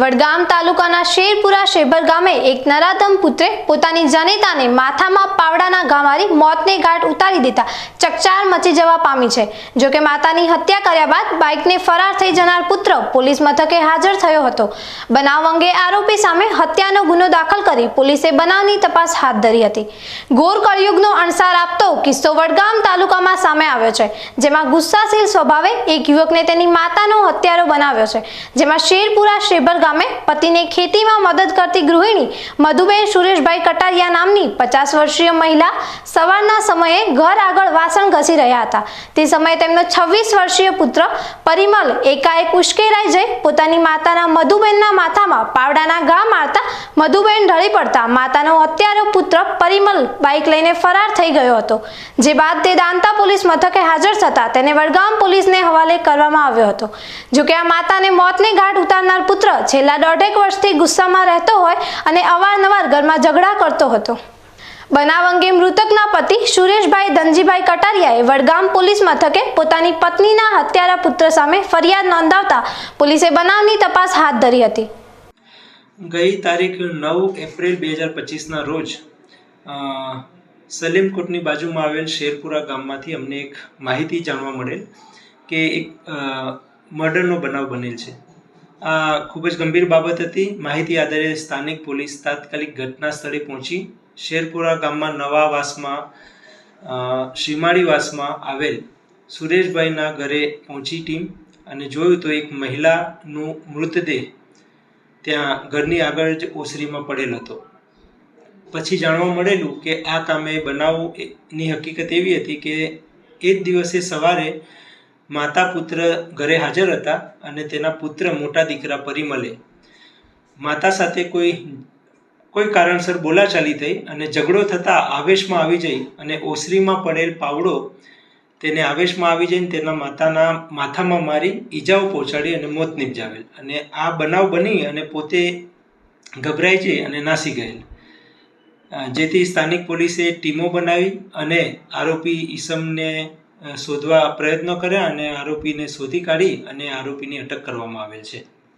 વડગામ તાલુકાના શેરપુરા શેભર ગામે એક નરાધમ પુત્રે પોતાની જનેતાને માથામાં પાવડાના ઘા મારી મોતને ઘાટ ઉતારી દેતા ચકચાર મચી જવા પામી છે. જો કે માતાની હત્યા કર્યા બાદ બાઇકને ફરાર થઈ જનાર પુત્ર પોલીસ મથકે હાજર થયો હતો. બનાવ અંગે આરોપી સામે હત્યાનો ગુનો દાખલ કરી પોલીસે બનાવની તપાસ હાથ ધરી હતી. ગોર કળયુગનો અણસાર આપતો કિસ્સો વડગામ તાલુકામાં સામે આવ્યો છે, જેમાં ગુસ્સાશીલ સ્વભાવે એક યુવકને તેની માતાનો હત્યારો બનાવ્યો છે, જેમાં શેરપુરા શેભર ગામે પતિને ખેતીમાં મદદ કરતી ગૃહિણી મધુબેન સુરેશભાઈ કટારિયા નામની પચાસ વર્ષીય મહિલા સવારના સમયે ઘર આગળ વાસણ ઘસી રહ્યા હતા. તે સમયે તેમનો છવ્વીસ વર્ષીય પુત્ર પરિમલ એકાએક ઉશ્કેરાઈ જઈ પોતાની માતાના મધુબેનના માથામાં પાવડાના ઘા મારતા મધુબેન ઢળી પડતા માતાનો હત્યારો પુત્ર પરિમલ બાઇક લઈને ફરાર થઈ ગયો હતો, જે બાદ તે દાંતા પોલીસ મથકે હાજર થતા તેને વડગામ પોલીસને હવાલે કરવામાં આવ્યો હતો. જોકે આ માતાને મોતને ઘાટ ઉતારનાર પુત્ર છેલ્લા દોઢેક વર્ષથી ગુસ્સામાં રહેતો હોય અને અવારનવાર ઘરમાં ઝઘડા કરતો હતો. બનાવ અંગે મૃતકના પતિ સુરેશભાઈ ધનજીભાઈ કટારિયાએ વડગામ પોલીસ મથકે પોતાની પત્નીના હત્યારા પુત્ર સામે ફરિયાદ નોંધાવતા પોલીસે બનાવની તપાસ હાથ ધરી હતી. ગઈ તારીખ નવ એપ્રિલ બે હજાર પચીસના રોજ સલીમકોટની બાજુમાં આવેલ શેરપુરા ગામમાંથી અમને એક માહિતી જાણવા મળેલ કે એક મર્ડરનો બનાવ બનેલ છે. આ ખૂબ જ ગંભીર બાબત હતી. માહિતી આધારે સ્થાનિક પોલીસ તાત્કાલિક ઘટના સ્થળે પહોંચી શેરપુરા ગામમાં નવા વાસમાં શિમાળી વાસમાં આવેલ સુરેશભાઈના ઘરે પહોંચી ટીમ અને જોયું તો એક મહિલાનું મૃતદેહ ત્યાં ઘરની આગળ જ ઓસરીમાં પડેલ હતો. પછી જાણવા મળેલું કે આ કામે બનાવની હકીકત એવી હતી કે એ જ દિવસે સવારે માતા પુત્ર ઘરે હાજર હતા અને તેના પુત્ર મોટા દીકરા પરિમલે. માતા સાથે કોઈ કોઈ કારણસર બોલાચાલી થઈ અને ઝઘડો થતાં આવેશમાં આવી જઈ અને ઓસરીમાં પડેલ પાવડો તેને આવેશમાં આવી જઈને તેના માતાના માથામાં મારી ઈજાઓ પહોંચાડી અને મોત નિપજાવેલ. અને આ બનાવ બની અને પોતે ગભરાઈ જઈ અને નાસી ગયેલ. જેથી સ્થાનિક પોલીસે ટીમો બનાવી અને આરોપી ઈસમને શોધવા પ્રયત્નો કર્યા અને આરોપીને શોધી કાઢી અને આરોપીની અટક કરવામાં આવેલ છે.